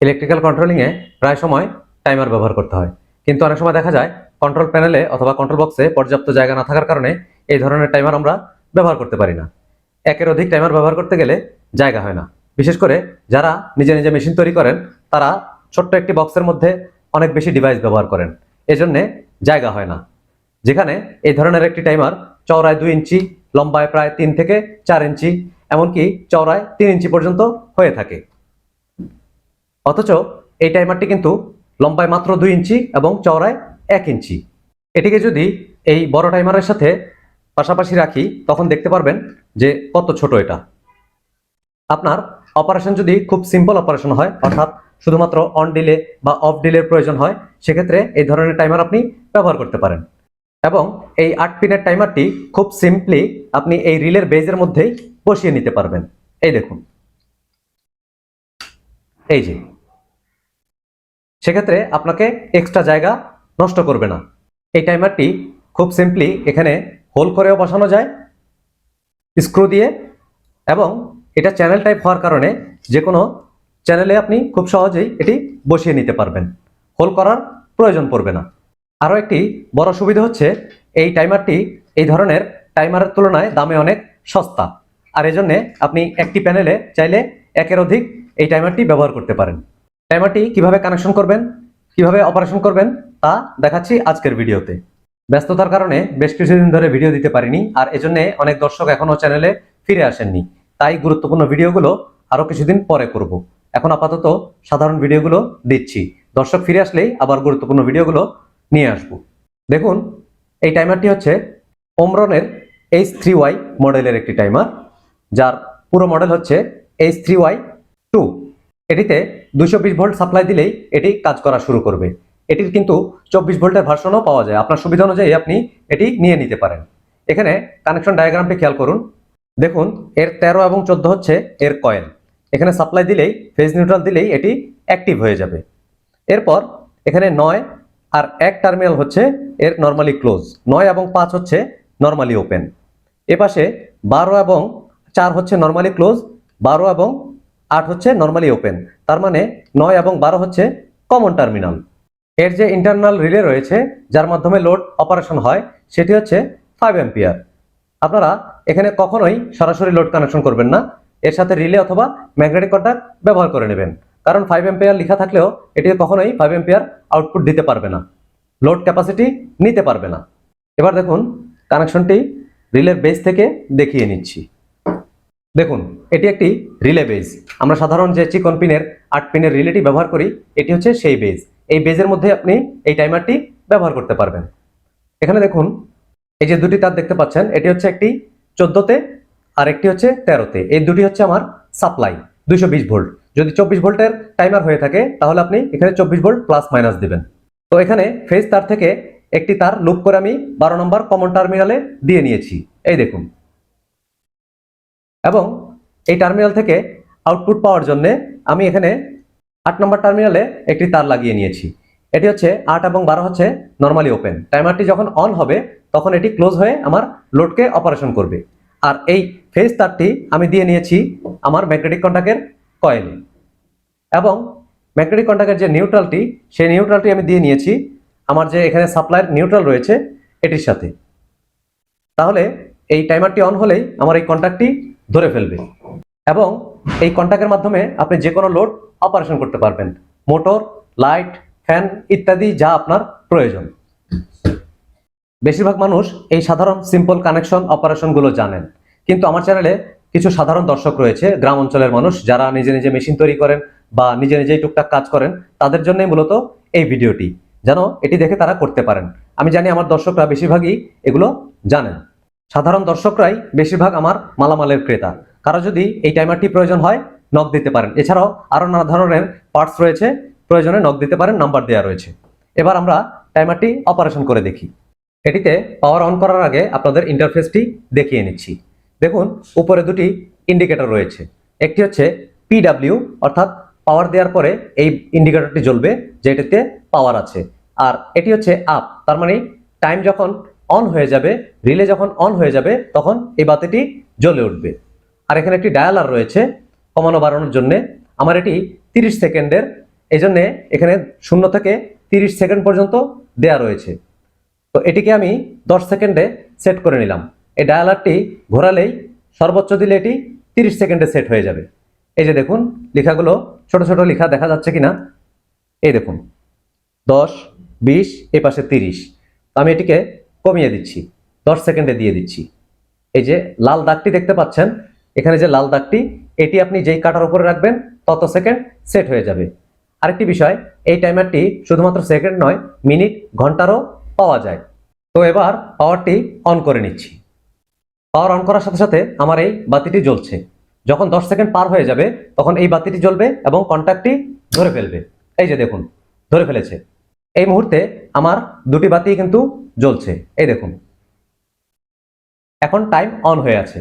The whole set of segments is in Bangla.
ইলেকট্রিক্যাল কন্ট্রোলিংয়ে প্রায় সময় টাইমার ব্যবহার করতে হয়। কিন্তু অনেক সময় দেখা যায় কন্ট্রোল প্যানেলে অথবা কন্ট্রোল বক্সে পর্যাপ্ত জায়গা না থাকার কারণে এই ধরনের টাইমার আমরা ব্যবহার করতে পারি না। একের অধিক টাইমার ব্যবহার করতে গেলে জায়গা হয় না। বিশেষ করে যারা নিজে নিজে মেশিন তৈরি করেন, তারা ছোট্ট একটি বক্সের মধ্যে অনেক বেশি ডিভাইস ব্যবহার করেন। এজন্যে জায়গা হয় না। যেখানে এই ধরনের একটি টাইমার চওড়ায় দুই ইঞ্চি, লম্বায় প্রায় তিন থেকে চার ইঞ্চি, এমনকি চওড়ায় তিন ইঞ্চি পর্যন্ত হয়ে থাকে। অথচ এই টাইমারটি কিন্তু লম্বায় মাত্র দুই ইঞ্চি এবং চওড়ায় এক ইঞ্চি। এটিকে যদি এই বড় টাইমারের সাথে পাশাপাশি রাখি, তখন দেখতে পারবেন যে কত ছোট এটা। আপনার অপারেশন যদি খুব সিম্পল অপারেশন হয়, অর্থাৎ শুধুমাত্র অন ডিলে বা অফ ডিলের প্রয়োজন হয়, সেক্ষেত্রে এই ধরনের টাইমার আপনি ব্যবহার করতে পারেন। এবং এই আট পিনের টাইমারটি খুব সিম্পলি আপনি এই রিলের বেজের মধ্যেই বসিয়ে নিতে পারবেন। এই দেখুন। এই যে। সেক্ষেত্রে আপনাকে এক্সট্রা জায়গা নষ্ট করবে না। এই টাইমারটি খুব সিম্পলি এখানে হোল করেও বসানো যায় স্ক্রু দিয়ে, এবং এটা চ্যানেল টাইপ হওয়ার কারণে যে কোনো চ্যানেলে আপনি খুব সহজেই এটি বসিয়ে নিতে পারবেন। হোল করার প্রয়োজন পড়বে না। আরও একটি বড় সুবিধা হচ্ছে, এই টাইমারটি এই ধরনের টাইমারের তুলনায় দামে অনেক সস্তা। আর এজন্যে আপনি একটি প্যানেলে চাইলে একের অধিক এই টাইমারটি ব্যবহার করতে পারেন। টাইমারটি কীভাবে কানেকশন করবেন, কীভাবে অপারেশন করবেন, তা দেখাচ্ছি আজকের ভিডিওতে। ব্যস্ততার কারণে বেশ কিছুদিন ধরে ভিডিও দিতে পারিনি, আর এজন্যে অনেক দর্শক এখনও চ্যানেলে ফিরে আসেননি। তাই গুরুত্বপূর্ণ ভিডিওগুলো আরও কিছুদিন পরে করব। এখন আপাতত সাধারণ ভিডিওগুলো দিচ্ছি। দর্শক ফিরে আসলেই আবার গুরুত্বপূর্ণ ভিডিওগুলো নিয়ে আসব। দেখুন, এই টাইমারটি হচ্ছে ওমরনের এইচ থ্রি ওয়াই মডেলের একটি টাইমার যার পুরো মডেল হচ্ছে এইচ থ্রি ওয়াই টু এটিতে দুশো বিশ ভোল্ট সাপ্লাই দিলেই এটি কাজ করা শুরু করবে। এটির কিন্তু চব্বিশ ভোল্টের ভার্সনও পাওয়া যায়। আপনার সুবিধা অনুযায়ী আপনি এটি নিয়ে নিতে পারেন। এখানে কানেকশন ডায়াগ্রামটি খেয়াল করুন। দেখুন, এর তেরো এবং চোদ্দ হচ্ছে এর কয়েল এখানে সাপ্লাই দিলেই ফেজ নিউট্রাল দিলেই এটি অ্যাক্টিভ হয়ে যাবে। এরপর এখানে নয় আর এক টার্মিনাল হচ্ছে এর নর্মালি ক্লোজ নয় এবং পাঁচ হচ্ছে নর্মালি ওপেন এপাশে বারো এবং চার হচ্ছে নর্মালি ক্লোজ বারো এবং আট হচ্ছে নর্মালি ওপেন তার মানে নয় এবং বারো হচ্ছে কমন টার্মিনাল এর যে ইন্টারনাল রিলে রয়েছে, যার মাধ্যমে লোড অপারেশন হয়, সেটি হচ্ছে ফাইভ অ্যাম্পিয়ার আপনারা এখানে কখনোই সরাসরি লোড কানেকশন করবেন না, এর সাথে রিলে অথবা ম্যাগনেটিক কন্ট্যাক্ট ব্যবহার করে নেবেন। কারণ ফাইভ এম্পিয়ার লেখা থাকলেও এটি কখনোই ফাইভ এম্পিয়ার আউটপুট দিতে পারবে না লোড ক্যাপাসিটি নিতে পারবে না। এবার দেখুন কানেকশনটি রিলের বেস থেকে দেখিয়ে নিচ্ছি। দেখুন, এটি একটি রিলে বেজ আমরা সাধারণ যে চিকন পিনের আট পিনের রিলেটি ব্যবহার করি, এটি হচ্ছে সেই বেজ এই বেজের মধ্যে আপনি এই টাইমারটি ব্যবহার করতে পারবেন। এখানে দেখুন, এই যে দুটি তার দেখতে পাচ্ছেন, এটি হচ্ছে একটি চোদ্দোতে, আর একটি হচ্ছে তেরোতে। এই দুটি হচ্ছে আমার সাপ্লাই দুইশো বিশ ভোল্ট। যদি চব্বিশ ভোল্টের টাইমার হয়ে থাকে, তাহলে আপনি এখানে চব্বিশ ভোল্ট প্লাস মাইনাস দিবেন। তো এখানে ফেজ তার থেকে একটি তার লুপ করে আমি বারো নম্বর কমন টার্মিনালে দিয়ে নিয়েছি। এই দেখুন এবং এই টার্মিনাল থেকে আউটপুট পাওয়ার জন্য আমি এখানে আট নম্বর টার্মিনালে একটি তার লাগিয়ে নিয়েছি। এটি হচ্ছে আট এবং বারো হচ্ছে নর্মালি ওপেন টাইমারটি যখন অন হবে, তখন এটি ক্লোজ হয়ে আমার লোডকে অপারেশন করবে। আর এই ফেজ তারটি আমি দিয়ে নিয়েছি আমার ম্যাগনেটিক কন্ট্যাক্টের কয়েলে এবং ম্যাগনেটিক কন্ট্যাক্টের যে নিউট্রালটি সেই নিউট্রালটি আমি দিয়ে নিয়েছি আমার যে এখানে সাপ্লাইয়ের নিউট্রাল রয়েছে, এটির সাথে। তাহলে এই টাইমারটি অন হলেই আমার এই কন্ট্যাক্টটি ধরে ফেলবে। এবং এই কন্ট্যাক্টের মাধ্যমে আপনি যে কোনো লোড অপারেশন করতে পারবেন। মোটর লাইট ফ্যান ইত্যাদি যা আপনার প্রয়োজন। বেশিরভাগ মানুষ এই সাধারণ সিম্পল কানেকশন অপারেশনগুলো জানেন। কিন্তু আমার চ্যানেলে কিছু সাধারণ দর্শক রয়েছে, গ্রাম অঞ্চলের মানুষ, যারা নিজে নিজে মেশিন তৈরি করেন বা নিজে নিজেই টুকটাক কাজ করেন, তাদের জন্যই মূলত এই ভিডিওটি যেন এটি দেখে তারা করতে পারেন। আমি জানি আমার দর্শকরা বেশিরভাগই এগুলো জানেন। সাধারণ দর্শকরাই বেশিরভাগ আমার মালামালের ক্রেতা। কারও যদি এই টাইমারটি প্রয়োজন হয় নক দিতে পারেন। এছাড়াও আরও নানা ধরনের পার্টস রয়েছে, প্রয়োজনে নক দিতে পারেন নাম্বার দেওয়া রয়েছে। এবার আমরা টাইমারটি অপারেশন করে দেখি। এটিতে পাওয়ার অন করার আগে আপনাদের ইন্টারফেসটি দেখিয়ে নিচ্ছি। দেখুন, উপরে দুটি ইন্ডিকেটর রয়েছে। একটি হচ্ছে পিডাব্লিউ অর্থাৎ পাওয়ার দেওয়ার পরে এই ইন্ডিকেটরটি জ্বলবে, যেটিতে পাওয়ার আছে। আর এটি হচ্ছে আপ তার মানে টাইম যখন অন হয়ে যাবে রিলে যখন অন হয়ে যাবে, তখন এই বাতিটি জ্বলে উঠবে। আর এখানে একটি ডায়ালার রয়েছে কমানো বাড়ানোর জন্য। আমার এটি তিরিশ সেকেন্ডের এই জন্যে এখানে শূন্য থেকে তিরিশ সেকেন্ড পর্যন্ত দেয়া রয়েছে। তো এটিকে আমি দশ সেকেন্ডে সেট করে নিলাম। এই ডায়ালারটি ঘোরালেই সর্বোচ্চ দিলে এটি তিরিশ সেকেন্ডে সেট হয়ে যাবে। এই যে দেখুন, লেখাগুলো ছোট ছোট লেখা দেখা যাচ্ছে কিনা? এই দেখুন, দশ, বিশ এ পাশে তিরিশ আমি এটিকে কমিয়ে দিচ্ছি, দশ সেকেন্ডে দিয়ে দিচ্ছি। এই যে লাল দাগটি দেখতে পাচ্ছেন, এখানে যে লাল দাগটি, এটি আপনি যেই কাটার উপরে রাখবেন, তত সেকেন্ড সেট হয়ে যাবে। আরেকটি বিষয়, এই টাইমারটি শুধুমাত্র সেকেন্ড নয়, মিনিট, ঘন্টারও পাওয়া যায়। তো এবার পাওয়ারটি অন করে নিচ্ছি। পাওয়ার অন করার সাথে সাথে আমার এই বাতিটি জ্বলছে। যখন দশ সেকেন্ড পার হয়ে যাবে, তখন এই বাতিটি জ্বলবে এবং কন্ট্যাক্টটি ধরে ফেলবে। এই যে দেখুন, ধরে ফেলেছে। এই মুহূর্তে আমার দুটি বাতি কিন্তু জ্বলছে। এই দেখুন। এখন টাইম অন হয়ে আছে।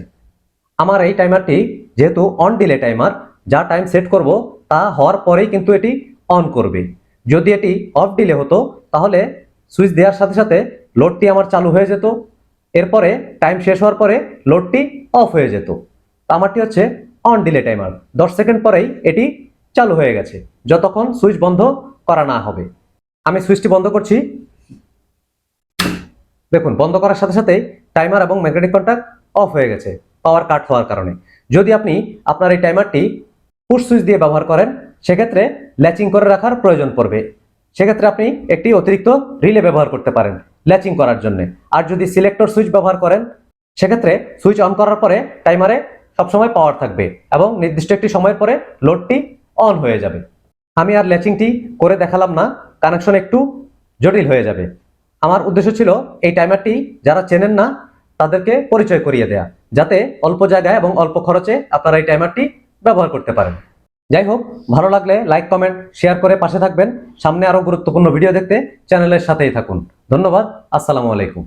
আমার এই টাইমারটি যেহেতু অন ডিলে টাইমার যা টাইম সেট করব, তা হওয়ার পরেই কিন্তু এটি অন করবে। যদি এটি অফ ডিলে হতো, তাহলে সুইচ দেওয়ার সাথে সাথে লোডটি আমার চালু হয়ে যেত। এরপরে টাইম শেষ হওয়ার পরে লোডটি অফ হয়ে যেত। আমারটি হচ্ছে অন ডিলে টাইমার দশ সেকেন্ড পরেই এটি চালু হয়ে গেছে। যতক্ষণ সুইচ বন্ধ করা না হবে। আমি সুইচটি বন্ধ করছি। দেখুন, বন্ধ করার সাথে সাথে টাইমার এবং ম্যাগনেটিক কন্ট্যাক্ট অফ হয়ে গেছে, পাওয়ার কাট হওয়ার কারণে। যদি আপনি আপনার এই টাইমারটি পুশ সুইচ দিয়ে ব্যবহার করেন, সেক্ষেত্রে ল্যাচিং করে রাখার প্রয়োজন পড়বে। সেক্ষেত্রে আপনি একটি অতিরিক্ত রিলে ব্যবহার করতে পারেন ল্যাচিং করার জন্য। আর যদি সিলেক্টর সুইচ ব্যবহার করেন, সেক্ষেত্রে সুইচ অন করার পরে টাইমারে সবসময় পাওয়ার থাকবে এবং নির্দিষ্ট একটি সময়ের পরে লোডটি অন হয়ে যাবে। আমি আর ল্যাচিংটি করে দেখালাম না। কানেকশন একটু জটিল হয়ে যাবে। আমার উদ্দেশ্য ছিল এই টাইমারটি যারা চেনেন না, তাদেরকে পরিচয় করিয়ে দেয়া, যাতে অল্প জায়গায় এবং অল্প খরচে আপনারা এই টাইমারটি ব্যবহার করতে পারেন। যাই হোক, ভালো লাগলে লাইক কমেন্ট শেয়ার করে পাশে থাকবেন। সামনে আরও গুরুত্বপূর্ণ ভিডিও দেখতে চ্যানেলের সাথেই থাকুন। ধন্যবাদ, আসসালামু আলাইকুম।